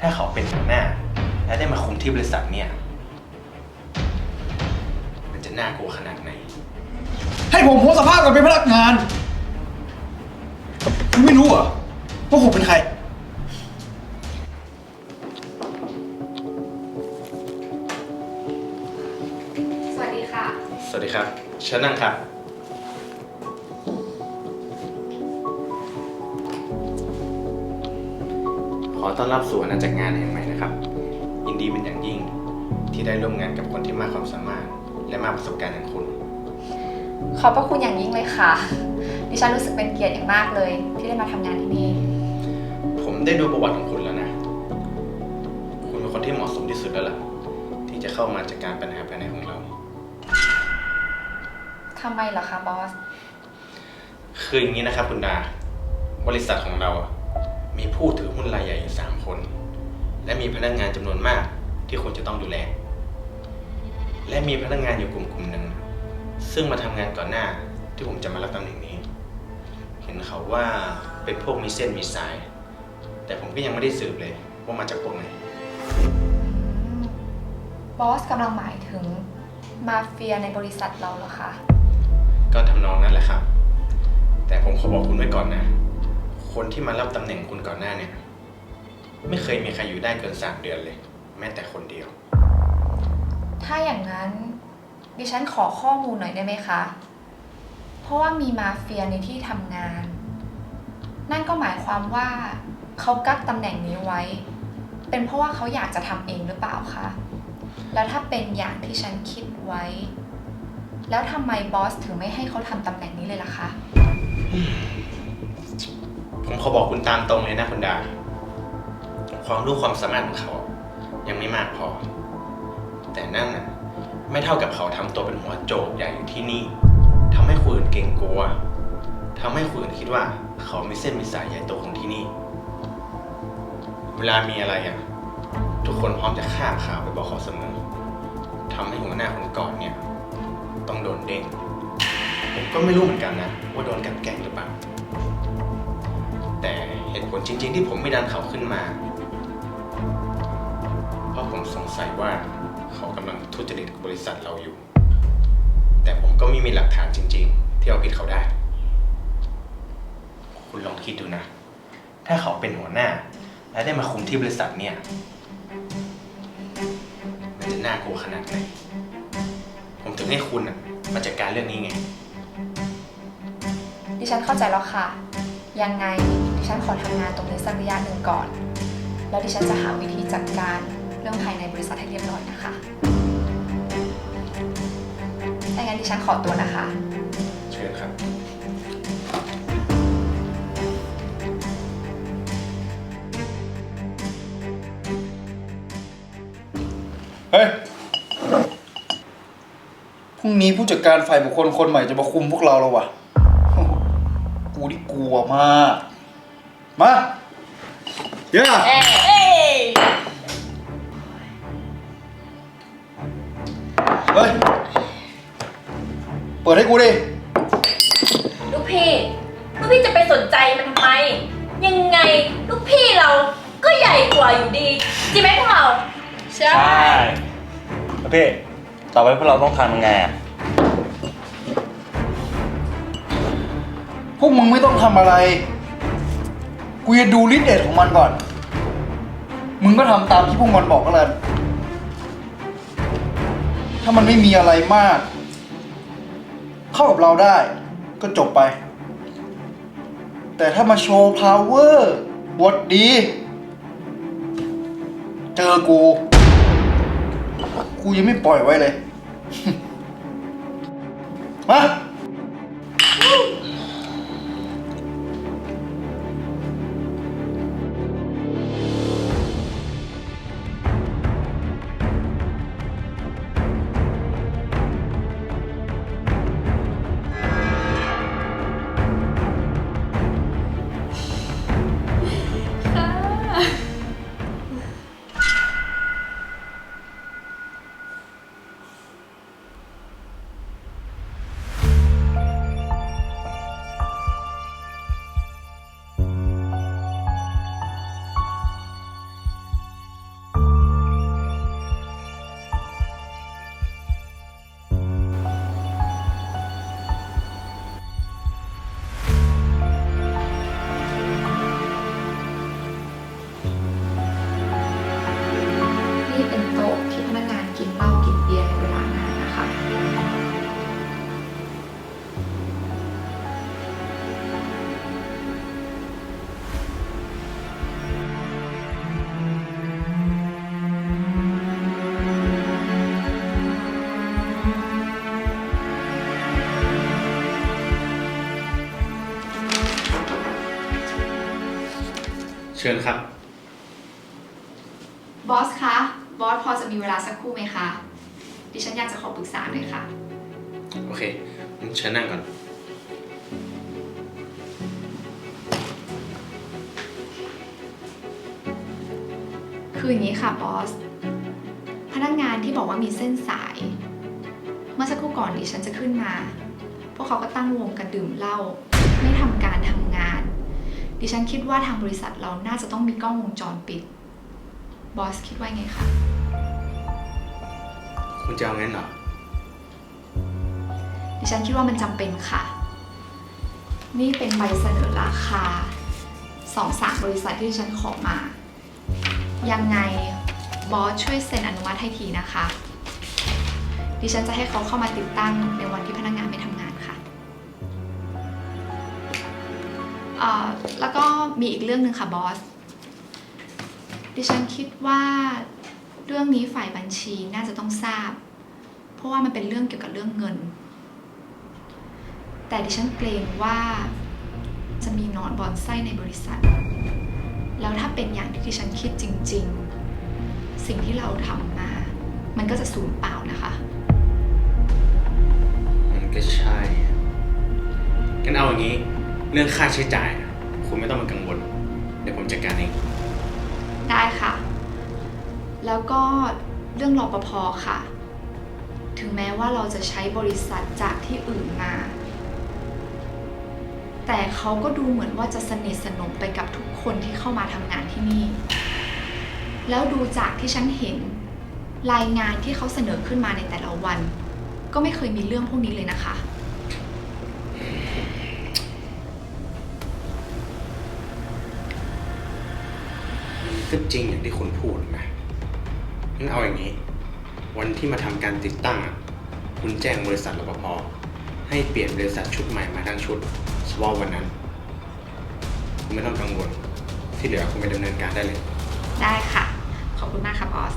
ถ้าเขาเป็นหัวหน้า และได้มาคุมที่บริษัทเนี่ย มันจะน่ากลัวขนาดไหน ให้ผมโพสสภาพกันเป็นพนักงานคุณไม่รู้เหรอว่าผมเป็นใคร สวัสดีค่ะ สวัสดีครับเชิญนั่งครับ ขอต้อนรับสู่อาณาจักรงานแห่งใหม่นะครับยินดีเป็นอย่างยิ่งที่ได้ร่วมงานกับคนที่มากความสามารถ และมากประสบการณ์อย่างคุณ ขอบพระคุณอย่างยิ่งเลยค่ะ ดิฉันรู้สึกเป็นเกียรติอย่างมากเลย ที่ได้มาทำงานที่นี่ ผมได้ดูประวัติของคุณแล้วนะ คุณเป็นคนที่เหมาะสมที่สุดแล้วล่ะ ที่จะเข้ามาจัดการปัญหาภายในของเรา ทำไมเหรอคะบอส คืออย่างนี้นะครับคุณดา บริษัทของเราอะ มีผู้ถือหุ้นรายใหญ่อยู่สามคน และมีพนักงานจำนวนมากที่คุณจะต้องดูแล และมีพนักงานอยู่กลุ่มกลุ่มหนึ่ง ซึ่งมาทำงานก่อนหน้าที่ผมจะมารับตำแหน่งนี้ เห็นเขาว่าเป็นพวกมีเส้นมีสาย แต่ผมก็ยังไม่ได้สืบเลยว่ามาจากพวกไหน บอสกำลังหมายถึงมาเฟียในบริษัทเราเหรอคะ ก็ทำนองนั้นแหละครับ แต่ผมขอบอกคุณไว้ก่อนนะ คนที่มารับตำแหน่งคุณก่อนหน้าเนี่ย ไม่เคยมีใครอยู่ได้เกินสามเดือนเลย แม้แต่คนเดียว ถ้าอย่างนั้นดิฉันขอข้อมูลหน่อยได้ไหมคะ เพราะว่ามีมาเฟียในที่ทำงาน นั่นก็หมายความว่าเขากักตำแหน่งนี้ไว้ เป็นเพราะว่าเขาอยากจะทำเองหรือเปล่าคะ แล้วถ้าเป็นอย่างที่ฉันคิดไว้ แล้วทำไมบอสถึงไม่ให้เขาทำตำแหน่งนี้เลยล่ะคะ ขอบอกคุณตามตรงเลยนะคุณดา ความรู้ความสามารถของเขา ยังไม่มากพอ แต่นั่นน่ะ ไม่เท่ากับเขาทำตัวเป็นหัวโจกใหญ่อยู่ที่นี่ทำให้คนอื่นเกรงกลัวทำให้คนอื่นคิดว่า เขามีเส้นมีสายใหญ่โตของที่นี่ เวลามีอะไรอะ ทุกคนพร้อมจะข้ามข่าวไปบอกเขาเสมอทำให้หัวหน้าคนก่อนเนี่ย ต้องโดนเด้งผมก็ไม่รู้เหมือนกันนะ ว่าโดนกันแกล้งหรือเปล่า แต่เหตุผลจริง ๆ ที่ผมไม่ดันเขาขึ้นมา เพราะผมสงสัยว่าเขากำลังทุจริตกับบริษัทเราอยู่ แต่ผมก็ไม่มีหลักฐานจริง ๆ ที่เอาผิดเขาได้ คุณลองคิดดูนะ ถ้าเขาเป็นหัวหน้า และได้มาคุมที่บริษัทเนี่ย มันจะน่ากลัวขนาดไหน ผมถึงให้คุณน่ะมาจัดการเรื่องนี้ไง ดิฉันเข้าใจแล้วค่ะ ยังไง ฉันขอทำงานตรงนี้สักระยะหนึ่งก่อน แล้วดิฉันจะหาวิธีจัดการเรื่องภายในบริษัทให้เรียบร้อยนะคะถ้างั้นดิฉันขอตัวนะคะ เชิญครับ เฮ้ย พรุ่งนี้ผู้จัดการฝ่ายบุคคลคนใหม่จะมาคุมพวกเราแล้ววะ กูนี่กลัวมาก มาเดี๋ยวเฮ้ย เปิดให้กูดิ ลูกพี่ ลูกพี่จะไปสนใจมันทำไม ยังไงลูกพี่เราก็ใหญ่กว่าอยู่ดีจริงไหมพวกเรา ใช่ แล้วพี่ ต่อไปพวกเราต้องทำยังไงอะพวกมึงไม่ต้องทำอะไร กูจะดูลิสต์เดทของมันก่อน มึงก็ทำตามที่พวกมันบอกก็แล้วกันถ้ามันไม่มีอะไรมาก เข้ากับเราได้ก็จบไป แต่ถ้ามาโชว์ power บทดี เจอกู กูยังไม่ปล่อยไว้เลย มา เชิญครับ บอสคะ บอสพอจะมีเวลาสักครู่ไหมคะ ดิฉันอยากจะขอปรึกษาหน่อยค่ะ โอเคงั้นเชิญนั่งก่อน คืออย่างนี้ค่ะบอส พนักงานที่บอกว่ามีเส้นสาย เมื่อสักครู่ก่อนดิฉันจะขึ้นมา พวกเขาก็ตั้งวงกันดื่มเหล้า ไม่ทำการทำงาน ดิฉันคิดว่าทางบริษัทเราน่าจะต้องมีกล้องวงจรปิด บอสคิดว่าไงคะคุณจะเอางั้นเหรอ ดิฉันคิดว่ามันจำเป็นค่ะ นี่เป็นใบเสนอราคาสองสามบริษัทที่ดิฉันขอมา ยังไงบอสช่วยเซ็นอนุมัติให้ทีนะคะ ดิฉันจะให้เขาเข้ามาติดตั้งในวันที่พนักงานไม่ทำงาน แล้วก็มีอีกเรื่องหนึ่งค่ะบอส ดิฉันคิดว่าเรื่องนี้ฝ่ายบัญชีน่าจะต้องทราบ เพราะว่ามันเป็นเรื่องเกี่ยวกับเรื่องเงิน แต่ดิฉันเกรงว่าจะมีนอนบอนไส้ในบริษัท แล้วถ้าเป็นอย่างที่ดิฉันคิดจริง ๆ สิ่งที่เราทำมา มันก็จะสูญเปล่านะคะมันก็ใช่งั้นเอาอย่างนี้ เรื่องค่าใช้จ่ายอะคุณไม่ต้องมากังวล เดี๋ยวผมจัดการเอง ได้ค่ะ แล้วก็เรื่องรอปภค่ะ ถึงแม้ว่าเราจะใช้บริษัทจากที่อื่นมา แต่เขาก็ดูเหมือนว่าจะสนิทสนมไปกับทุกคนที่เข้ามาทำงานที่นี่ แล้วดูจากที่ฉันเห็น รายงานที่เขาเสนอขึ้นมาในแต่ละวัน ก็ไม่เคยมีเรื่องพวกนี้เลยนะคะ ก็จริงอย่างที่คุณพูดนะงั้นเอาอย่างนี้ วันที่มาทำการติดตั้งอะคุณแจ้งบริษัทรปภให้เปลี่ยนบริษัทชุดใหม่มาทั้งชุดเฉพาะวันนั้น คุณไม่ต้องกังวล ที่เหลือคุณไปดำเนินการได้เลย ได้ค่ะ ขอบคุณมากค่ะบอส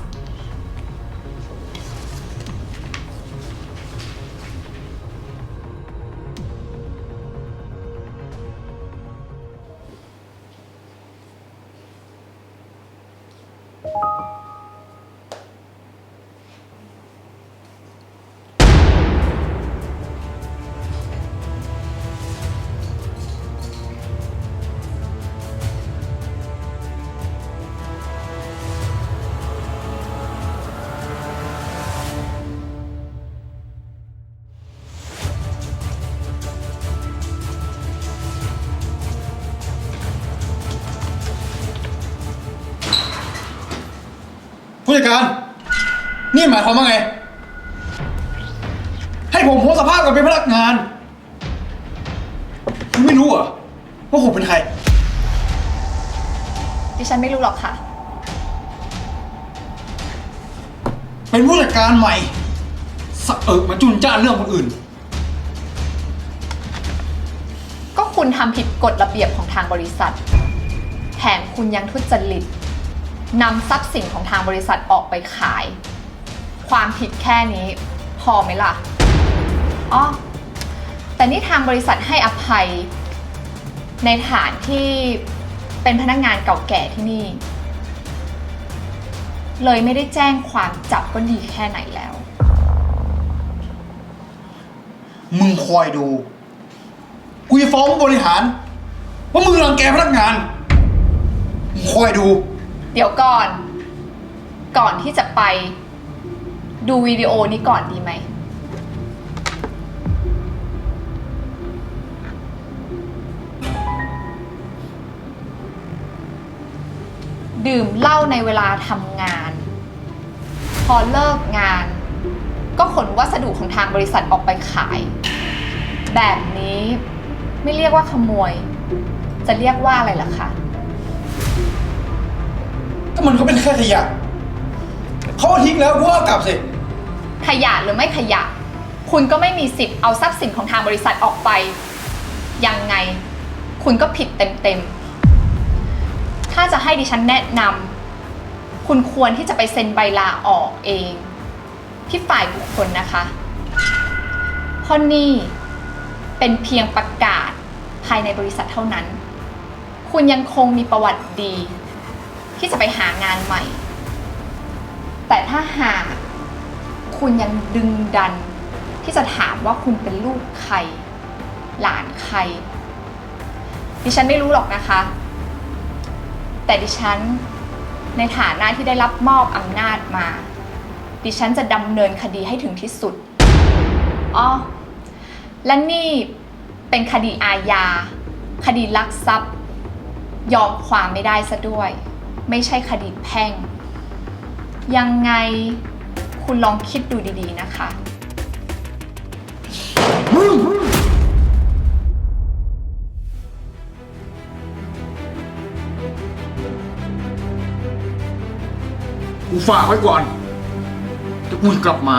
นี่หมายความว่าไง ให้ผมโพสต์สภาพกับเป็นพนักงานคุณไม่รู้เหรอว่าผมเป็นใคร ดิฉันไม่รู้หรอกค่ะ เป็นผู้จัดการใหม่สะเอิกมาจุนจ้านเรื่องคนอื่น ก็คุณทำผิดกฎระเบียบของทางบริษัท แถมคุณยังทุจริตนำทรัพย์สินของทางบริษัทออกไปขาย ความผิดแค่นี้ พอไหมล่ะอ๋อแต่นี่ทางบริษัทให้อภัย ในฐานที่เป็นพนักงานเก่าแก่ที่นี่ เลยไม่ได้แจ้งความจับก็ดีแค่ไหนแล้ว มึงคอยดู กูจะฟ้องผู้บริหาร ว่ามึงรังแกพนักงาน มึงคอยดู เดี๋ยวก่อน ก่อนที่จะไป ดูวิดีโอนี้ก่อนดีไหม ดื่มเหล้าในเวลาทำงาน พอเลิกงาน ก็ขนวัสดุของทางบริษัทออกไปขาย แบบนี้ไม่เรียกว่าขโมย จะเรียกว่าอะไรล่ะคะ ก็มันก็เป็นแค่ขยะเขาเอาทิ้งแล้วกูก็เอากลับสิ ขยะหรือไม่ขยะ คุณก็ไม่มีสิทธิ์เอาทรัพย์สินของทางบริษัทออกไป ยังไง คุณก็ผิดเต็มๆ ถ้าจะให้ดิฉันแนะนำคุณควรที่จะไปเซ็นใบลาออกเอง ที่ฝ่ายบุคคลนะคะเพราะนี่เป็นเพียงประกาศภายในบริษัทเท่านั้น คุณยังคงมีประวัติดี ที่จะไปหางานใหม่ แต่ถ้าหาก คุณยังดึงดัน ที่จะถามว่าคุณเป็นลูกใคร หลานใคร ดิฉันไม่รู้หรอกนะคะ แต่ดิฉันในฐานะที่ได้รับมอบอำนาจมา ดิฉันจะดำเนินคดีให้ถึงที่สุดอ๋อและนี่เป็นคดีอาญา คดีลักทรัพย์ ยอมความไม่ได้ซะด้วย ไม่ใช่คดีแพ่ง ยังไง คุณลองคิดดูดีๆนะคะ กูฝากไว้ก่อนจะกูกลับมา